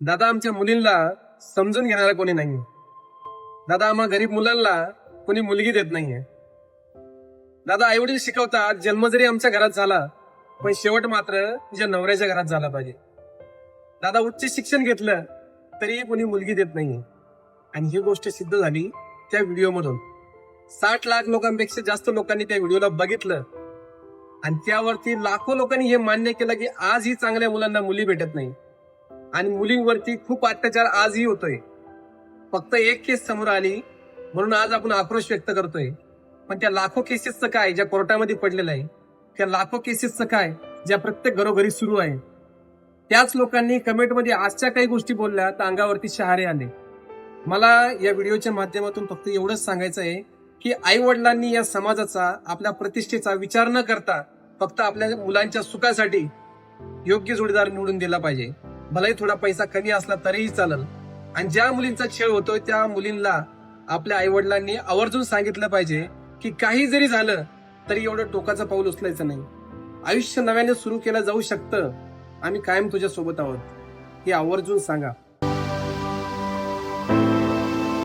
दादा आमच्या मुलींना समजून घेणारा कोणी नाहीये. दादा आम्हा गरीब मुलांना कोणी मुलगी देत नाहीये. दादा आईवडील शिकवतात जन्म जरी आमच्या घरात झाला पण शेवट मात्र तुझ्या नवऱ्याच्या घरात झाला पाहिजे. दादा उच्च शिक्षण घेतलं तरी कोणी मुलगी देत नाहीये. आणि ही गोष्ट सिद्ध झाली त्या व्हिडिओमधून साठ लाख लोकांपेक्षा जास्त लोकांनी त्या व्हिडिओला बघितलं. आणि त्यावरती लाखो लोकांनी हे मान्य केलं की आजही चांगल्या मुलांना मुली भेटत नाही. आणि मुलींवरती खूप अत्याचार आजही होतोय. फक्त एक केस समोर आली म्हणून आज आपण आक्रोश व्यक्त करतोय. पण त्या लाखो केसेसचं काय ज्या कोर्टामध्ये पडलेलं आहे त्या लाखो केसेसचं काय ज्या प्रत्येक घरोघरी सुरू आहे त्याच लोकांनी कमेंटमध्ये आजच्या काही गोष्टी बोलल्या तर अंगावरती शहारे आले. मला या व्हिडिओच्या माध्यमातून फक्त एवढंच सांगायचं आहे की आई वडिलांनी या समाजाचा आपल्या प्रतिष्ठेचा विचार न करता फक्त आपल्या मुलांच्या सुखासाठी योग्य जोडीदार निवडून दिला पाहिजे. भलाही थोडा पैसा कमी असला तरीही चालेल. आणि ज्या मुलींचा छेळ होतोय त्या मुलींना आपल्या आई वडिलांनी आवर्जून सांगितलं पाहिजे की काही जरी झालं तरी एवढं टोकाचं पाऊल उचलायचं नाही. आयुष्य नव्याने सुरू केलं जाऊ शकतं. आम्ही कायम तुझ्या सोबत आहोत. हे आवर्जून सांगा.